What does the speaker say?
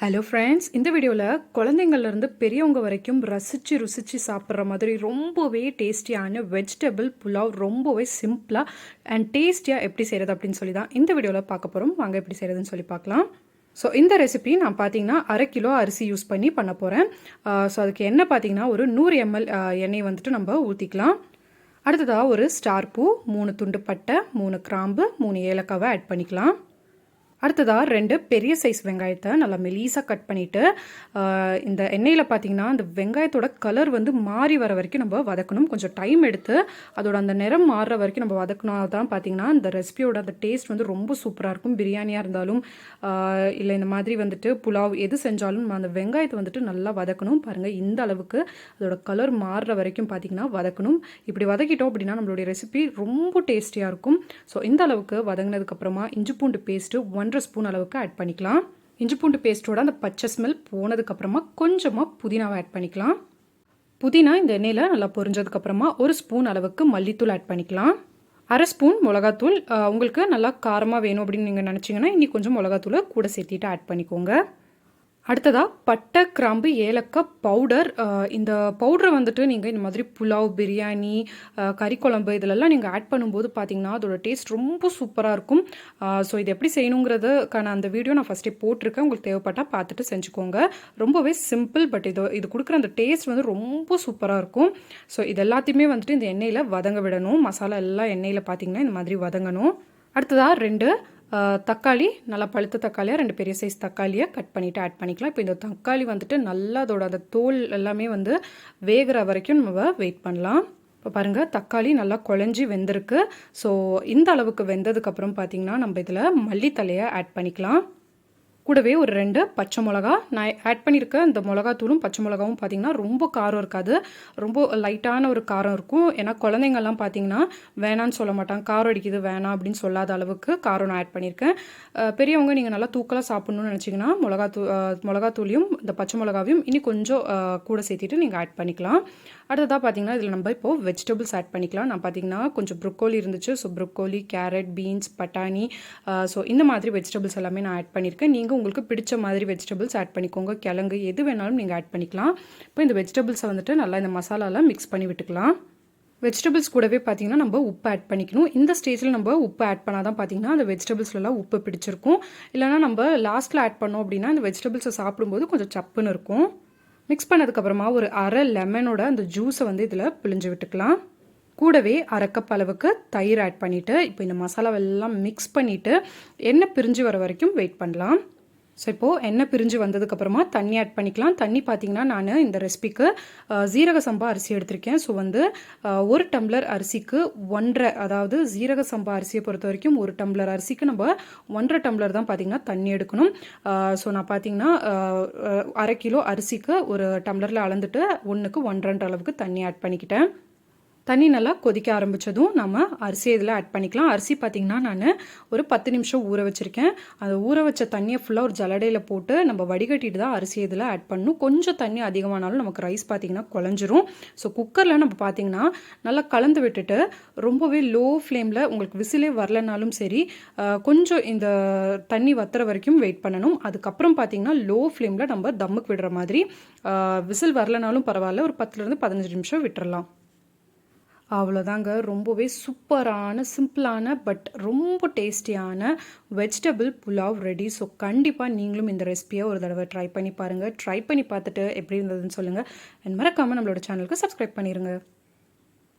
Hello friends இந்த வீடியோவில் குழந்தைங்கள்லேருந்து பெரியவங்க வரைக்கும் ரசித்து ருசித்து சாப்பிட்ற மாதிரி ரொம்பவே டேஸ்டியான வெஜிடபிள் புலாவ் ரொம்பவே சிம்பிளாக அண்ட் டேஸ்டியாக எப்படி செய்கிறது அப்படின்னு சொல்லி தான் இந்த வீடியோவில் பார்க்க போகிறோம் வாங்க எப்படி செய்கிறதுன்னு சொல்லி பார்க்கலாம். ஸோ இந்த ரெசிபி நான் பார்த்தீங்கன்னா அரை கிலோ அரிசி யூஸ் பண்ணி பண்ண போகிறேன் ஸோ அதுக்கு எண்ணெய் பார்த்தீங்கன்னா ஒரு நூறு எம்எல் எண்ணெய் வந்துட்டு நம்ம ஊற்றிக்கலாம் அடுத்ததாக ஒரு ஸ்டார் பூ மூணு துண்டு பட்டை மூணு கிராம்பு மூணு ஏலக்காவை ஆட் பண்ணிக்கலாம். அடுத்ததாக ரெண்டு பெரிய சைஸ் வெங்காயத்தை நல்லா மெலீஸாக கட் பண்ணிவிட்டு இந்த எண்ணெயில் பார்த்தீங்கன்னா அந்த வெங்காயத்தோட கலர் வந்து மாறி வர வரைக்கும் நம்ம வதக்கணும். கொஞ்சம் டைம் எடுத்து அதோட அந்த நிறம் மாறுற வரைக்கும் நம்ம வதக்கணும் தான் பார்த்தீங்கன்னா இந்த ரெசிபியோட அந்த டேஸ்ட் வந்து ரொம்ப சூப்பராக இருக்கும். பிரியாணியாக இருந்தாலும் இல்லை இந்த மாதிரி வந்துட்டு புலாவ் எது செஞ்சாலும் அந்த வெங்காயத்தை வந்துட்டு நல்லா வதக்கணும். பாருங்கள் இந்த அளவுக்கு அதோட கலர் மாறுற வரைக்கும் பார்த்தீங்கன்னா வதக்கணும். இப்படி வதக்கிட்டோம் அப்படின்னா நம்மளுடைய ரெசிபி ரொம்ப டேஸ்டியாக இருக்கும். ஸோ இந்த அளவுக்கு வதங்கினதுக்கப்புறமா இஞ்சி பூண்டு பேஸ்ட்டு ஒன் ஒன்றரை ஸ்பூன் அளவுக்கு ஆட் பண்ணிக்கலாம். இஞ்சி பூண்டு பேஸ்ட்டோட அந்த பச்சை ஸ்மெல் போனதுக்கப்புறமா கொஞ்சமாக புதினாவை ஆட் பண்ணிக்கலாம். புதினா இந்த எண்ணெயில் நல்லா பொரிஞ்சதுக்கப்புறமா ஒரு ஸ்பூன் அளவுக்கு மல்லித்தூள் ஆட் பண்ணிக்கலாம். அரை ஸ்பூன் மிளகாத்தூள். உங்களுக்கு நல்லா காரமாக வேணும் அப்படின்னு நீங்கள் நினச்சிங்கன்னா இன்னி கொஞ்சம் மிளகாத்தூளை கூட சேர்த்திட்டு ஆட் பண்ணிக்கோங்க. அடுத்ததாக பட்டை கிராம்பு ஏலக்காய் பவுடர் இந்த பவுடரை வந்துட்டு நீங்கள் இந்த மாதிரி புலாவ் பிரியாணி கறி குழம்பு இதிலெல்லாம் நீங்கள் ஆட் பண்ணும்போது பார்த்தீங்கன்னா அதோட டேஸ்ட் ரொம்ப சூப்பராக இருக்கும். ஸோ இது எப்படி செய்யணுங்கிறதுக்கான அந்த வீடியோ நான் ஃபஸ்ட்டே போட்டிருக்கேன். உங்களுக்கு தேவைப்பட்டால் பார்த்துட்டு செஞ்சுக்கோங்க. ரொம்பவே சிம்பிள் பட் இது இது கொடுக்குற அந்த டேஸ்ட் வந்து ரொம்ப சூப்பராக இருக்கும். ஸோ இது எல்லாத்தையுமே வந்துட்டு இந்த எண்ணெயில் வதங்க விடணும். மசாலா எல்லாம் எண்ணெயில் பார்த்தீங்கன்னா இந்த மாதிரி வதங்கணும். அடுத்ததாக ரெண்டு தக்காளி நல்லா பழுத்த தக்காளியாக ரெண்டு பெரிய சைஸ் தக்காளியை கட் பண்ணிவிட்டு ஆட் பண்ணிக்கலாம். இப்போ இந்த தக்காளி வந்துட்டு நல்லா அதோட அந்த தோல் எல்லாமே வந்து வேகிற வரைக்கும் நம்ம வெயிட் பண்ணலாம். இப்போ பாருங்கள் தக்காளி நல்லா குழஞ்சி வெந்திருக்கு. ஸோ இந்த அளவுக்கு வெந்ததுக்கப்புறம் பார்த்திங்கன்னா நம்ம இதில் மல்லித்தலையை ஆட் பண்ணிக்கலாம். கூடவே ஒரு ரெண்டு பச்சை மிளகா. நான் ஆட் பண்ணியிருக்க இந்த மிளகாத்தூளும் பச்சை மிளகாவும் பார்த்தீங்கன்னா ரொம்ப காரம் இருக்காது. ரொம்ப லைட்டான ஒரு காரம் இருக்கும். ஏன்னா குழந்தைங்கள்லாம் பார்த்தீங்கன்னா வேணான்னு சொல்ல மாட்டாங்க. காரம் அடிக்குது வேணாம் அப்படின்னு சொல்லாத அளவுக்கு காரம் நான் ஆட் பண்ணியிருக்கேன். பெரியவங்க நீங்கள் நல்லா தூக்கலாக சாப்பிட்ணுன்னு நினச்சிங்கன்னா மிளகாத்தூ மிளகாத்தூளியும் இந்த பச்சை மிளகாவையும் இனி கொஞ்சம் கூட சேர்த்திட்டு நீங்கள் ஆட் பண்ணிக்கலாம். அடுத்ததாக பார்த்தீங்கன்னா இதில் நம்ம இப்போது வெஜிடபிள்ஸ் ஆட் பண்ணிக்கலாம். நான் பார்த்தீங்கன்னா கொஞ்சம் ப்ரொக்கோலி இருந்துச்சு. ஸோ ப்ரொக்கோலி கேரட் பீன்ஸ் பட்டாணி ஸோ இந்த மாதிரி வெஜிடபிள்ஸ் எல்லாமே நான் ஆட் பண்ணியிருக்கேன். நீங்கள் உங்களுக்கு பிடிச்ச மாதிரி வெஜிடபிள்ஸ் ஆட் பண்ணிக்கோங்க. கிழங்கு எது வேணாலும் நீங்கள் ஆட் பண்ணிக்கலாம். இப்போ இந்த வெஜிடபிள்ஸை வந்துட்டு நல்லா இந்த மசாலாலாம் மிக்ஸ் பண்ணி விட்டுக்கலாம். வெஜிடபிள்ஸ் கூடவே பார்த்தீங்கன்னா நம்ம உப்பு ஆட் பண்ணிக்கணும். இந்த ஸ்டேஜில் நம்ம உப்பு ஆட் பண்ணால் தான் பார்த்தீங்கன்னா அந்த வெஜிடபிள்ஸ்லாம் உப்பு பிடிச்சிருக்கும். இல்லைனா நம்ம லாஸ்ட்டில் ஆட் பண்ணோம் அப்படின்னா அந்த வெஜிடபிள்ஸை சாப்பிடும்போது கொஞ்சம் சப்புன்னு இருக்கும். மிக்ஸ் பண்ணதுக்கப்புறமா ஒரு அரை லெமனோட அந்த ஜூஸை வந்து இதில் பிழிஞ்சு விட்டுக்கலாம். கூடவே அரை கப் அளவுக்கு தயிர் ஆட் பண்ணிவிட்டு இப்போ இந்த மசாலாவெல்லாம் மிக்ஸ் பண்ணிவிட்டு எண்ணெய் பிரிஞ்சு வர வரைக்கும் வெயிட் பண்ணலாம். ஸோ இப்போது எண்ணெய் பிரிஞ்சு வந்ததுக்கப்புறமா தண்ணி ஆட் பண்ணிக்கலாம். தண்ணி பார்த்திங்கன்னா நான் இந்த ரெசிபிக்கு ஜீரக சம்பா அரிசி எடுத்திருக்கேன். ஸோ வந்து ஒரு டம்ளர் அரிசிக்கு ஒன்றரை அதாவது ஜீரக சம்பா அரிசியை பொறுத்த வரைக்கும் ஒரு டம்ளர் அரிசிக்கு நம்ம ஒன்றரை டம்ளர் தான் பார்த்திங்கன்னா தண்ணி எடுக்கணும். ஸோ நான் பார்த்திங்கன்னா அரை கிலோ அரிசிக்கு ஒரு டம்ளரில் அளந்துட்டு ஒன்றுக்கு ஒன்றரைன்ற அளவுக்கு தண்ணி ஆட் பண்ணிக்கிட்டேன். தண்ணி நல்லா கொதிக்க ஆரம்பித்ததும் நம்ம அரிசி இதில் ஆட் பண்ணிக்கலாம். அரிசி பார்த்திங்கன்னா நான் ஒரு பத்து நிமிஷம் ஊற வச்சுருக்கேன். அந்த ஊற வச்ச தண்ணியை ஃபுல்லாக ஒரு ஜலடையில் போட்டு நம்ம வடிகட்டிட்டு தான் அரிசி இதில் ஆட் பண்ணணும் கொஞ்சம் தண்ணி அதிகமானாலும் நமக்கு ரைஸ் பார்த்திங்கன்னா குழஞ்சிரும். ஸோ குக்கரில் நம்ம பார்த்திங்கன்னா நல்லா கலந்து விட்டுட்டு ரொம்பவே லோ ஃப்ளேமில் உங்களுக்கு விசிலே வரலனாலும் சரி கொஞ்சம் இந்த தண்ணி வத்துற வரைக்கும் வெயிட் பண்ணணும். அதுக்கப்புறம் பார்த்திங்கன்னா லோ ஃப்ளேமில் நம்ம தம்முக்கு விடுற மாதிரி விசில் வரலனாலும் பரவாயில்ல. ஒரு பத்துலேருந்து பதினஞ்சு நிமிஷம் விட்டுறலாம். அவ்வளோதாங்க ரொம்பவே சூப்பரான சிம்பிளான பட் ரொம்ப டேஸ்டியான வெஜிடபிள் புலாவ் ரெடி. ஸோ கண்டிப்பாக நீங்களும் இந்த ரெசிபியை ஒரு தடவை ட்ரை பண்ணி பாருங்கள் ட்ரை பண்ணி பார்த்துட்டு எப்படி இருந்ததுன்னு சொல்லுங்கள் அண்ட் மறக்காமல் நம்மளோட சேனலுக்கு சப்ஸ்கிரைப் பண்ணிடுங்க